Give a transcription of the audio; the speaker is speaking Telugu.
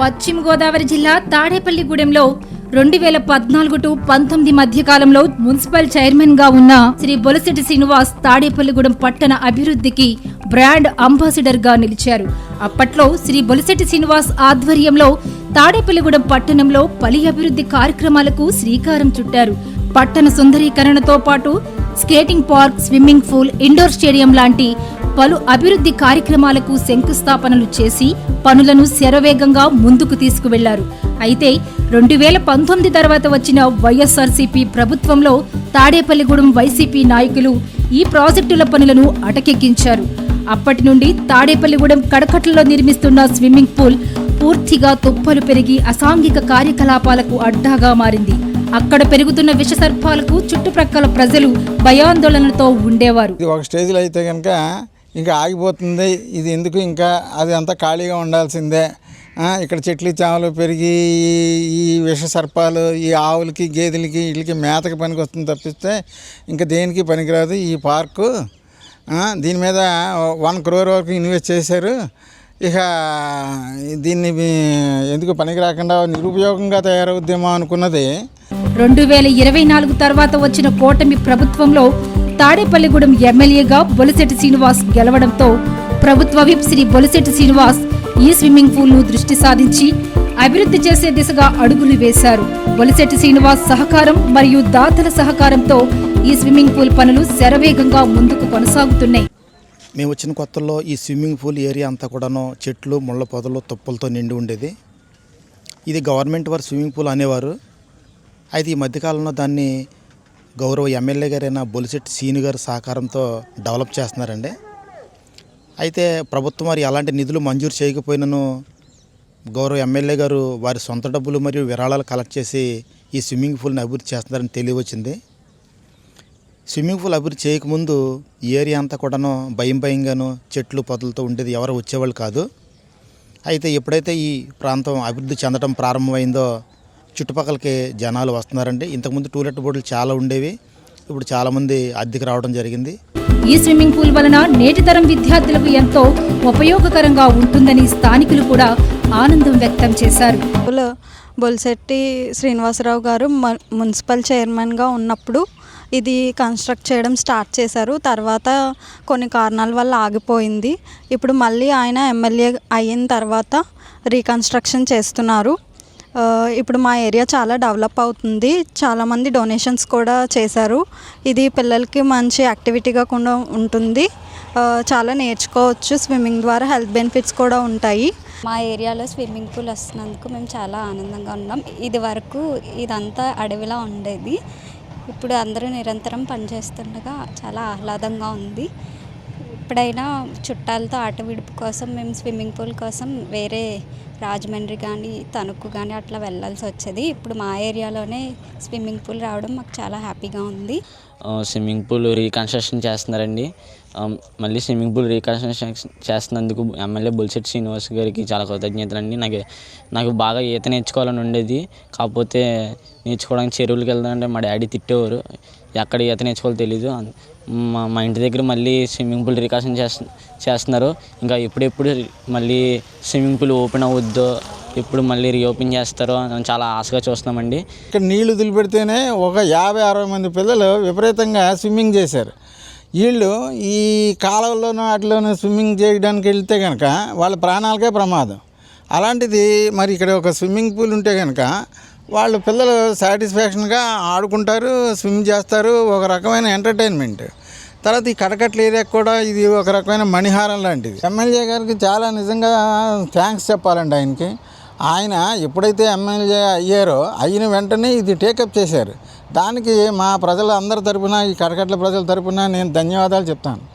పశ్చిమ గోదావరి జిల్లా తాడేపల్లిగూడెంలో రెండు వేల పద్నాలుగు టు పంతొమ్మిది మధ్య కాలంలో మున్సిపల్ చైర్మన్గా ఉన్న శ్రీ బొలసెటి శ్రీనివాస్ తాడేపల్లిగూడెం పట్టణ అభివృద్ధికి బ్రాండ్ అంబాసిడర్గా నిలిచారు. అప్పట్లో శ్రీ బొలసెటి శ్రీనివాస్ ఆధ్వర్యంలో తాడేపల్లిగూడెం పట్టణంలో పలి అభివృద్ధి కార్యక్రమాలకు శ్రీకారం చుట్టారు. పట్టణ సుందరీకరణతో పాటు skating park swimming pool indoor stadium లాంటి పలు అభివృద్ధి కార్యక్రమాలకు శంకుస్థాపనలు చేసి పనులను శరవేగంగా ముందుకు తీసుకువెళ్ళారు. అయితే రెండు వేల పంతొమ్మిది తర్వాత వచ్చిన వైఎస్ఆర్సీపీ ప్రభుత్వంలో తాడేపల్లిగూడెం వైసీపీ నాయకులు ఈ ప్రాజెక్టుల పనులను అటకెక్కించారు. అప్పటి నుండి తాడేపల్లిగూడెం కడకట్లలో నిర్మిస్తున్న స్విమ్మింగ్ పూల్ పూర్తిగా తుప్పలు పెరిగి అసాంఘిక కార్యకలాపాలకు అడ్డాగా మారింది. అక్కడ పెరుగుతున్న విషసర్పాలకు చుట్టుప్రక్కల ప్రజలు భయాందోళనతో ఉండేవారు. ఒక స్టేజ్లో అయితే కనుక ఇంకా ఆగిపోతుంది. ఇది ఎందుకు ఇంకా అది అంతా ఖాళీగా ఉండాల్సిందే. ఇక్కడ చెట్లు చేమలు పెరిగి ఈ- విష సర్పాలు ఈ ఆవులకి గేదెలకి వీటికి మేతకి పనికి వస్తుంది తప్పిస్తే ఇంకా దేనికి పనికిరాదు ఈ పార్కు. దీని మీద వన్ క్రోర్ వరకు ఇన్వెస్ట్ చేశారు. ఇక దీన్ని ఎందుకు పనికి రాకుండా నిరుపయోగంగా తయారవుద్దేమో అనుకున్నది. రెండు వేల ఇరవై నాలుగు తర్వాత వచ్చిన కూటమి ప్రభుత్వంలో తాడేపల్లిగూడెం ఎమ్మెల్యేగా బొలిశెట్టి శ్రీనివాస్ గెలవడంతో ప్రభుత్వ విప్ శ్రీ బొలిశెట్టి శ్రీనివాస్ ఈ స్విమ్మింగ్ పూల్ను దృష్టి సాధించి అభివృద్ధి చేసే దిశగా అడుగులు వేశారు. బొలిశెట్టి శ్రీనివాస్ సహకారం మరియు దాతల సహకారంతో ఈ స్విమ్మింగ్ పూల్ పనులు శరవేగంగా ముందుకు కొనసాగుతున్నాయి. మేము వచ్చిన కొత్తలో ఈ స్విమ్మింగ్ పూల్ ఏరియా అంతా కూడాను చెట్లు ముళ్ళ పొదలు తుప్పలతో నిండి ఉండేది. ఇది గవర్నమెంట్ వారు స్విమ్మింగ్ పూల్ అనేవారు. అయితే ఈ మధ్యకాలంలో దాన్ని గౌరవ ఎమ్మెల్యే గారైన బొలిసెట్ సీని గారి సహకారంతో డెవలప్ చేస్తున్నారండి. అయితే ప్రభుత్వం వారు ఎలాంటి నిధులు మంజూరు చేయకపోయినను గౌరవ ఎమ్మెల్యే గారు వారి సొంత డబ్బులు మరియు విరాళాలు కలెక్ట్ చేసి ఈ స్విమ్మింగ్ పూల్ని అభివృద్ధి చేస్తున్నారని తెలియవచ్చింది. స్విమ్మింగ్ పూల్ అభివృద్ధి చేయకముందు ఈ ఏరియా అంతా కూడాను భయం భయంగాను చెట్లు పొదలతో ఉండేది ఎవరు వచ్చేవాళ్ళు కాదు. అయితే ఎప్పుడైతే ఈ ప్రాంతం అభివృద్ధి చెందడం ప్రారంభమైందో చుట్టుపక్కలకి జనాలు వస్తున్నారండి. ఇంతకుముందు టూలెట్ బోర్డులు చాలా ఉండేవి. ఇప్పుడు చాలామంది అద్దెకి రావడం జరిగింది. ఈ స్విమ్మింగ్ పూల్ వలన నేటి తరం విద్యార్థులకు ఎంతో ఉపయోగకరంగా ఉంటుందని స్థానికులు కూడా ఆనందం వ్యక్తం చేశారు. బొలిశెట్టి శ్రీనివాసరావు గారు మ- మున్సిపల్ చైర్మన్గా ఉన్నప్పుడు ఇది కన్స్ట్రక్ట్ చేయడం స్టార్ట్ చేశారు. తర్వాత కొన్ని కారణాల వల్ల ఆగిపోయింది. ఇప్పుడు మళ్ళీ ఆయన ఎమ్మెల్యే అయిన తర్వాత రీకన్స్ట్రక్షన్ చేస్తున్నారు. ఇప్పుడు మా ఏరియా చాలా డెవలప్ అవుతుంది. చాలామంది డొనేషన్స్ కూడా చేశారు. ఇది పిల్లలకి మంచి యాక్టివిటీగా కూడా ఉంటుంది. చాలా నేర్చుకోవచ్చు. స్విమ్మింగ్ ద్వారా హెల్త్ బెనిఫిట్స్ కూడా ఉంటాయి. మా ఏరియాలో స్విమ్మింగ్ పూల్ వస్తున్నందుకు మేము చాలా ఆనందంగా ఉన్నాం. ఇది వరకు ఇదంతా అడవిలా ఉండేది. ఇప్పుడు అందరూ నిరంతరం పనిచేస్తుండగా చాలా ఆహ్లాదంగా ఉంది. ఎప్పుడైనా చుట్టాలతో ఆట విడుపు కోసం మేము స్విమ్మింగ్ పూల్ కోసం వేరే రాజమండ్రి కానీ తణుకు కానీ అట్లా వెళ్ళాల్సి వచ్చేది. ఇప్పుడు మా ఏరియాలోనే స్విమ్మింగ్ పూల్ రావడం మాకు చాలా హ్యాపీగా ఉంది. స్విమ్మింగ్ పూల్ రీకన్స్ట్రక్షన్ చేస్తున్నారండి. మళ్ళీ స్విమ్మింగ్ పూల్ రీకన్స్ట్రక్షన్ చేస్తున్నందుకు ఎమ్మెల్యే బుల్సెట్ శ్రీనివాస్ గారికి చాలా కృతజ్ఞతలు అండి నాకు నాకు బాగా ఈత నేర్చుకోవాలని ఉండేది. కాకపోతే నేర్చుకోవడానికి చెరువులకు వెళ్దామంటే మా డాడీ తిట్టేవారు. ఎక్కడ ఈత నేర్చుకోవాలో తెలీదు. మా మా ఇంటి దగ్గర మళ్ళీ స్విమ్మింగ్ పూల్ రికార్షన్ చేస్తు చేస్తున్నారు. ఇంకా ఎప్పుడెప్పుడు మళ్ళీ స్విమ్మింగ్ పూల్ ఓపెన్ అవుద్దో ఎప్పుడు మళ్ళీ రీఓపెన్ చేస్తారో మేము చాలా ఆశగా చూస్తున్నామండి. ఇక్కడ నీళ్ళు వదిలిపెడితేనే ఒక యాభై అరవై మంది పిల్లలు విపరీతంగా స్విమ్మింగ్ చేశారు. వీళ్ళు ఈ కాలువల్లోనూ వాటిలోనూ స్విమ్మింగ్ చేయడానికి వెళ్తే కనుక వాళ్ళ ప్రాణాలకే ప్రమాదం. అలాంటిది మరి ఇక్కడ ఒక స్విమ్మింగ్ పూల్ ఉంటే కనుక వాళ్ళు పిల్లలు సాటిస్ఫాక్షన్గా ఆడుకుంటారు స్విమ్ చేస్తారు ఒక రకమైన ఎంటర్టైన్మెంట్. తర్వాత ఈ కడకట్ల ఏరియాకి కూడా ఇది ఒక రకమైన మణిహారం లాంటిది. ఎమ్మెల్యే గారికి చాలా నిజంగా థ్యాంక్స్ చెప్పాలండి ఆయనకి. ఆయన ఎప్పుడైతే ఎమ్మెల్యే అయ్యారో అయిన వెంటనే ఇది టేకప్ చేశారు. దానికి మా ప్రజల అందరి తరపున ఈ కడకట్ల ప్రజల తరపున నేను ధన్యవాదాలు చెప్తాను.